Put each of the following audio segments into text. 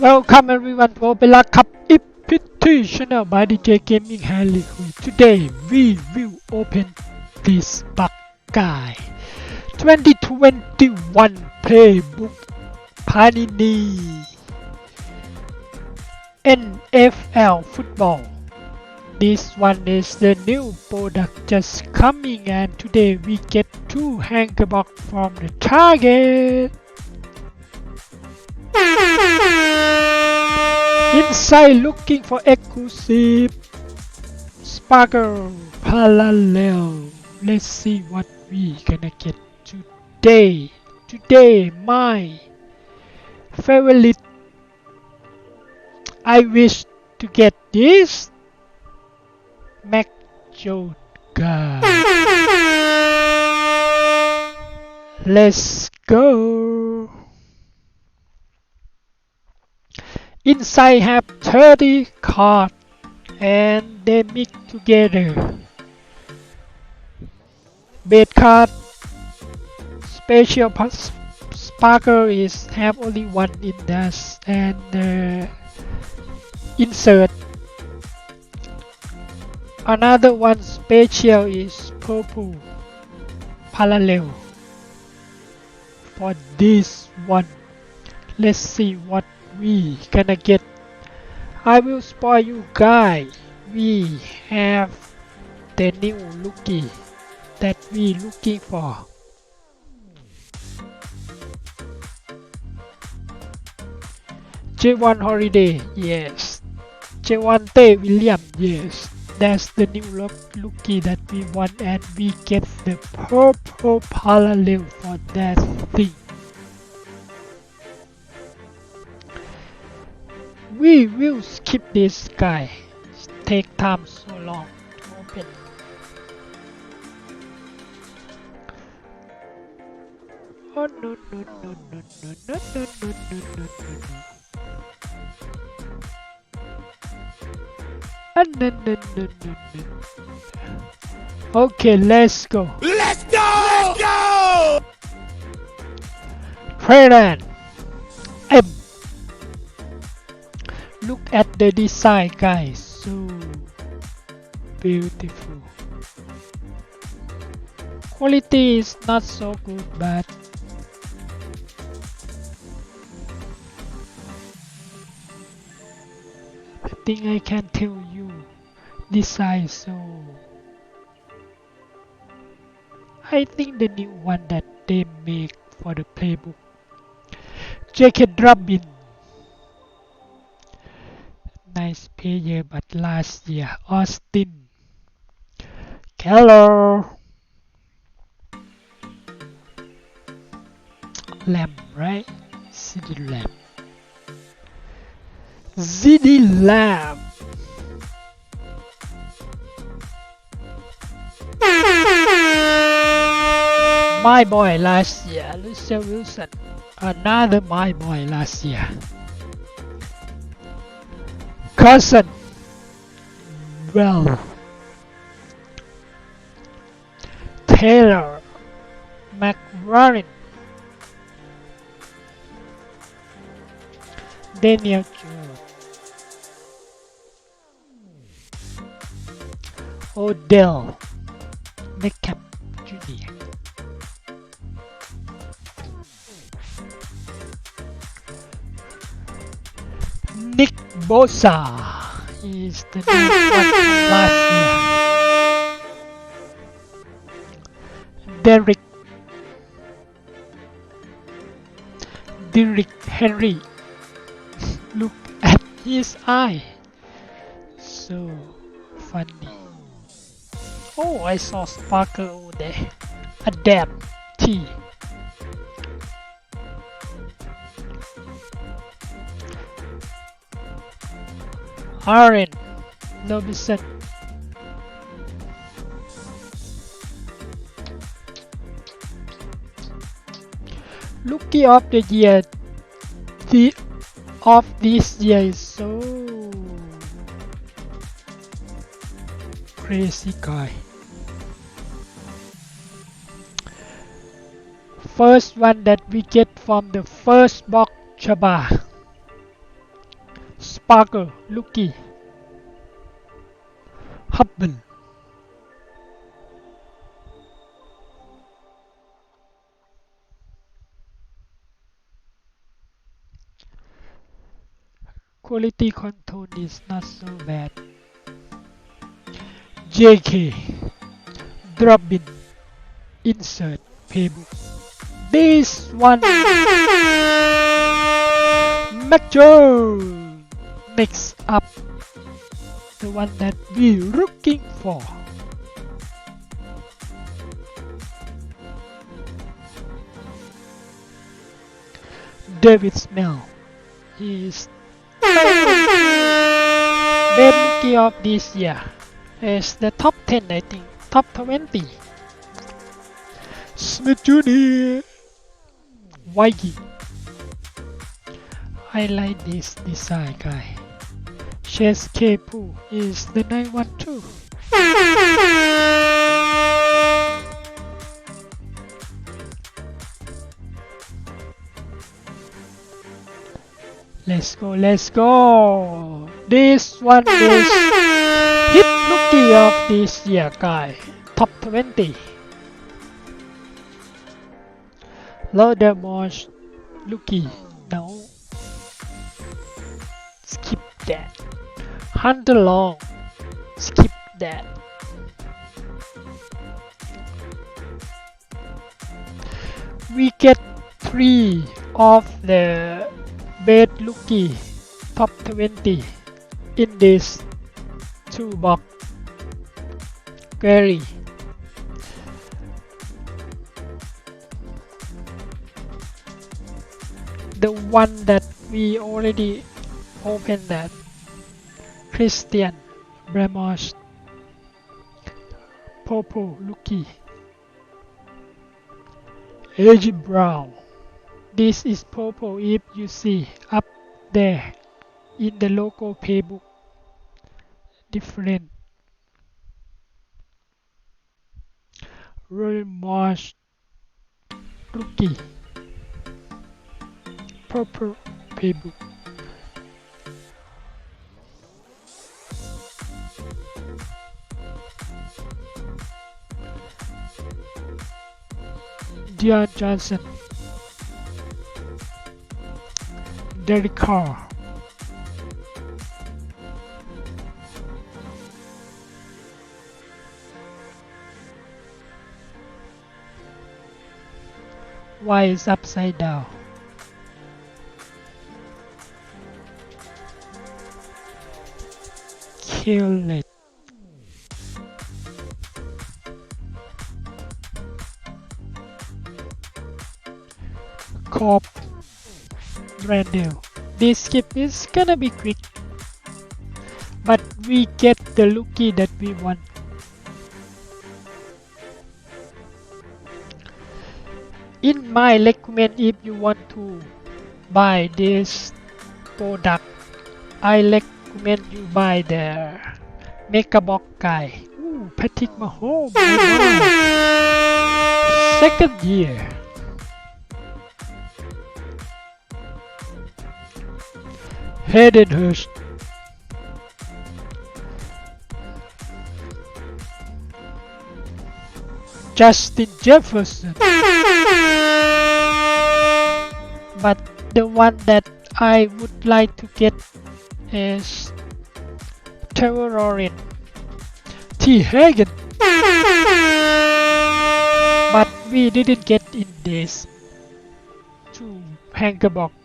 Welcome everyone to Opera Cup channel by DJ Gaming Harley Today we will open this guy 2021 playbook Panini NFL football. This one is the new product just coming and today we get two hanger box from the Target. Inside looking for exclusive Sparkle Parallel. Let's see what we gonna get today. Today my favorite I wish to get this Mac Joga. Let's go. Inside have 30 cards and they mix together. Bait card special sparkle is have only one in this and uh, insert another one special is purple parallel for this one let's see what we gonna get I will spoil you guys. We have the new lookie that we looking for. J1 Holiday yes. Javante William yes. That's the new look lookie that we want and we get the purple parallel for that thing we will skip this guy take time so long to open oh no no no no no no no no no no no no Ah, no, no, no, no, no. Okay, let's go. Let's go! Let's go! President M. at the design, guys. So beautiful. Quality is not so good, but I think I can tell you design so I think the new one that they make for the playbook Jacket Robin nice player but last year Austin Keller Lamb right City Lamb ZD Lamb my boy last year, Lucia Wilson. Another my boy last year. Cousin. Well. Taylor. McRarin. Daniel Jones. Odell. Beckham Bosa is the last year. Derrick Derrick Henry. Look at his eye. So funny. Oh, I saw Sparkle over there. A damn T. Aaron Robinson. Rookie of the year. The of this year is so crazy guy. first one that we get from the first box Chaba. Sparkle, Lucky, Hubble. Quality control is not so bad. JK, drop in, insert, paybook. This one, Macho. Next up, the one that we're looking for. David Smell. Is rookie of this year. Is the top 10, I think. Top 20. Smith Jr. Wiggy. I like this design guy. Chase Kepu is the 912. Let's go, let's go. This one is hit rookie of this year guy. Top 20. Lodamosh rookie. No. Skip that. Hunter Long. Skip that. We get three of the bad rookie top 20 in this two box. Gary. The one that we already opened that Christian Bramos Popo Lucky AJ Brown. This is Popo if you see up there in the local playbook different. Royal Marsh Rookie Purple playbook Dion Johnson Derek Carr Why is upside down? Kill it. Cop Randall. This skip is gonna be quick. But we get the lookie that we want. in my recommend if you want to buy this product I recommend you buy the Megabox guy Ooh, Patrick Mahomes second year Hayden Hurst Justin Jefferson but the one that I would like to get is Lawrence, T. Hagen. But we didn't get in this two hanger box.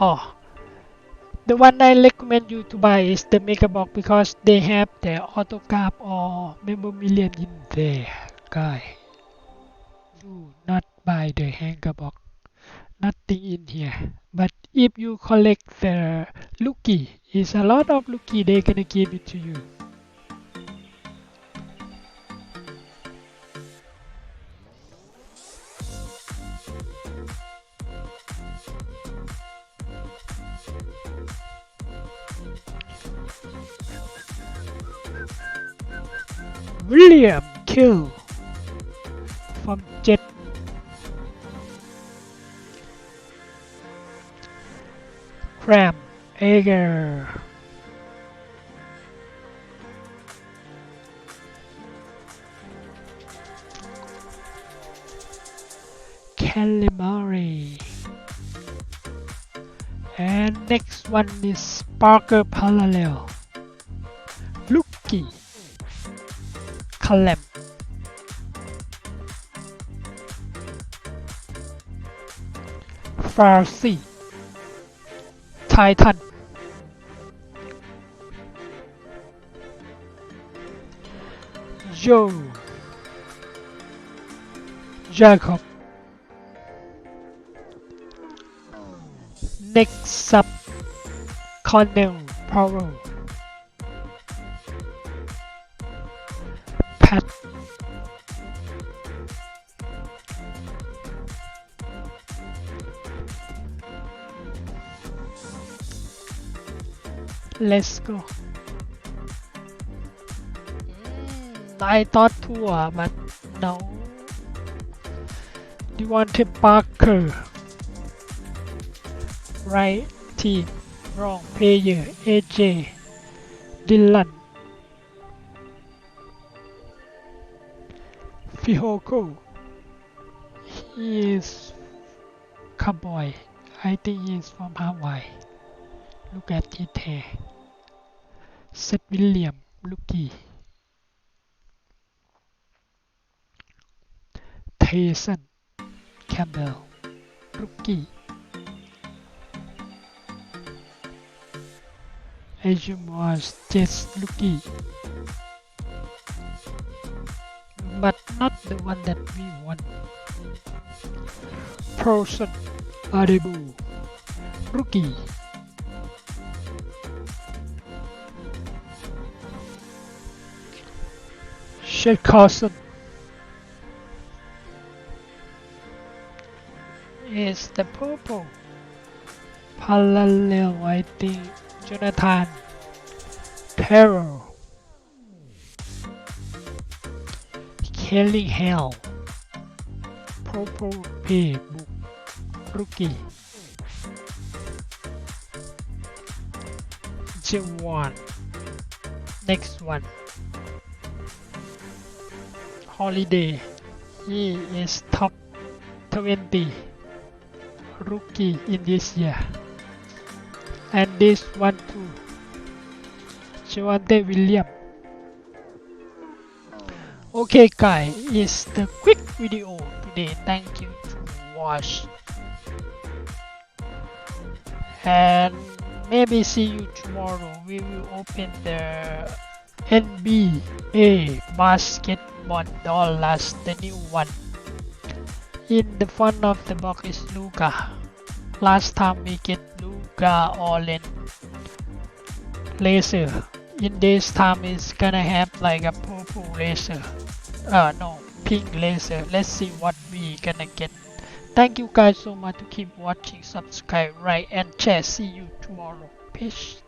Oh, the one I recommend you to buy is the Mega Box because they have the autograph oh, or memorabilia in there, guy. Do not buy the hanger box nothing in here. But if you collect the lookie it's a lot of lookie they gonna give it to you William Q. from Jet. Cram Ager. Calamari. And next one is Parker Parallel. อลแลบฟาร์ซีไททันโยจาคอบเน็กซับคอนเนลพาวเวอร์ Let's go. Mm, I thought tour, but no. Devontae Parker. Right team. Wrong player. AJ. Dylan. Fihoko. He is cowboy. I think he is from Hawaii. Look at his hair. Seth William, rookie. Tyson Campbell, rookie. Asian was just rookie. But not the one that we want. Person Adebu, rookie. Sheikh Carson. Is the purple. Parallel think. Jonathan. Terror. Killing Hell. Purple Book Rookie. J1 Next one Holiday. He is top 20 rookie in this year. And this one too. Javante William. Okay guys, is the quick video today. Thank you to watch. And maybe see you tomorrow. We will open the NBA basketball dollars, the new one. In the front of the box is Luca. Last time we get Luca all in laser. In this time it's gonna have like a purple laser. Uh no, pink laser. Let's see what we gonna get. Thank you guys so much to keep watching, subscribe, right and share. See you tomorrow. Peace.